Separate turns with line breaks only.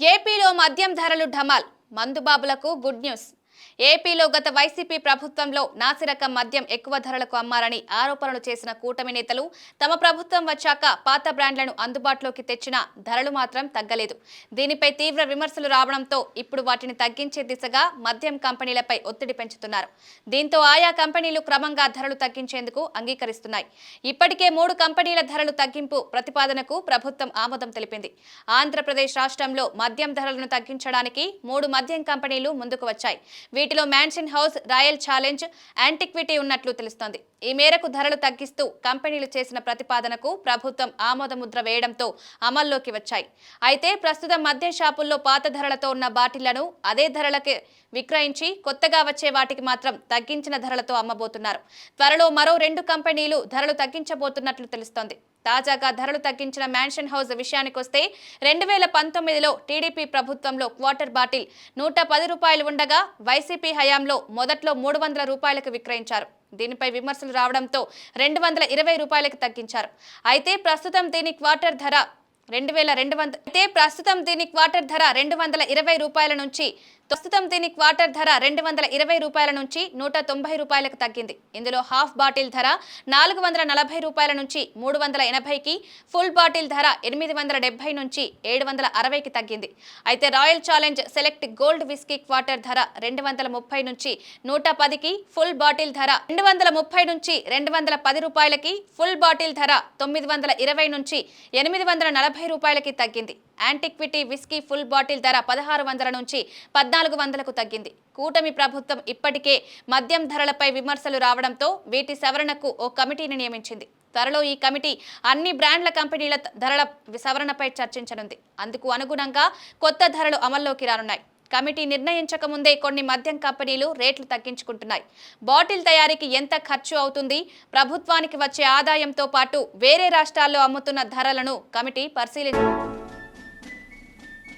ఏపీలో మద్యం ధరలు ఢమాల్. మందుబాబులకు గుడ్ న్యూస్. ఏపీలో గత వైసీపీ ప్రభుత్వంలో నాసిరకం మద్యం ఎక్కువ ధరలకు అమ్మారని ఆరోపణలు చేసిన కూటమి నేతలు తమ ప్రభుత్వం వచ్చాక పాత బ్రాండ్లను అందుబాటులోకి తెచ్చిన ధరలు మాత్రం తగ్గలేదు. దీనిపై తీవ్ర విమర్శలు రావడంతో ఇప్పుడు వాటిని తగ్గించే దిశగా మద్యం కంపెనీలపై ఒత్తిడి పెంచుతున్నారు. దీంతో ఆయా కంపెనీలు క్రమంగా ధరలు తగ్గించేందుకు అంగీకరిస్తున్నాయి. ఇప్పటికే మూడు కంపెనీల ధరలు తగ్గింపు ప్రతిపాదనకు ప్రభుత్వం ఆమోదం తెలిపింది. ఆంధ్రప్రదేశ్ రాష్ట్రంలో మద్యం ధరలను తగ్గించడానికి మూడు మద్యం కంపెనీలు ముందుకు వచ్చాయి. వీటిలో mansion house royal challenge antiquity ఉన్నట్లు తెలుస్తోంది. ఈ మేరకు ధరలు తగ్గిస్తూ కంపెనీలు చేసిన ప్రతిపాదనకు ప్రభుత్వం ఆమోదముద్ర వేయడంతో అమల్లోకి వచ్చాయి. అయితే ప్రస్తుతం మద్య షాపుల్లో పాత ధరలతో ఉన్న బాటిళ్ళను అదే ధరలకి విక్రయించి కొత్తగా వచ్చే వాటికి మాత్రం తగ్గించిన ధరలతో అమ్మబోతున్నారు. త్వరలో మరో రెండు కంపెనీలు ధరలు తగ్గించబోతున్నట్లు తెలుస్తోంది. తాజాగా ధరలు తగ్గించిన మ్యాన్షన్ హౌస్ విషయానికొస్తే రెండు వేల పంతొమ్మిదిలో టీడీపీ ప్రభుత్వంలో క్వార్టర్ బాటిల్ నూట పది రూపాయలు ఉండగా వైసీపీ హయాంలో మొదట్లో మూడు వందల రూపాయలకు విక్రయించారు. దీనిపై విమర్శలు రావడంతో రెండు వందల ఇరవై రూపాయలకు తగ్గించారు. అయితే ప్రస్తుతం దీని క్వార్టర్ ధర రెండు వేల రెండు వంద అయితే ప్రస్తుతం దీని క్వార్టర్ ధర రెండు వందల ఇరవై రూపాయల నుంచి ప్రస్తుతం దీని క్వార్టర్ ధర రెండు వందల ఇరవై రూపాయల నుంచి నూట తొంభై రూపాయలకు తగ్గింది. ఇందులో హాఫ్ బాటిల్ ధర నాలుగు వందల నలభై రూపాయల నుంచి మూడు వందల ఎనభైకి ఫుల్ బాటిల్ ధర ఎనిమిది వందల డెబ్బై నుంచి ఏడు వందల అరవైకి తగ్గింది. అయితే royal challenge select gold whisky quarter ధర రెండు వందల ముప్పై నుంచి నూట పదికి ఫుల్ బాటిల్ ధర రెండు వందల ముప్పై నుంచి రెండు వందల పది రూపాయలకి ఫుల్ బాటిల్ ధర తొమ్మిది వందల ఇరవై నుంచి ఎనిమిది వందల నలభై రూపాయలకి తగ్గింది. యాంటిక్విటీ విస్కీ ఫుల్ బాటిల్ ధర పదహారు వందల నుంచి పద్నాలుగు వందలకు తగ్గింది. కూటమి ప్రభుత్వం ఇప్పటికే మద్యం ధరలపై విమర్శలు రావడంతో వీటి సవరణకు ఓ కమిటీని నియమించింది. త్వరలో ఈ కమిటీ అన్ని బ్రాండ్ల కంపెనీల ధరల సవరణపై చర్చించనుంది. అందుకు అనుగుణంగా కొత్త ధరలు అమల్లోకి రానున్నాయి. కమిటీ నిర్ణయించక ముందే కొన్ని మద్యం కంపెనీలు రేట్లు తగ్గించుకుంటున్నాయి. బాటిల్ తయారీకి ఎంత ఖర్చు అవుతుంది? ప్రభుత్వానికి వచ్చే ఆదాయంతో పాటు వేరే రాష్ట్రాల్లో అమ్ముతున్న ధరలను కమిటీ పరిశీలించింది.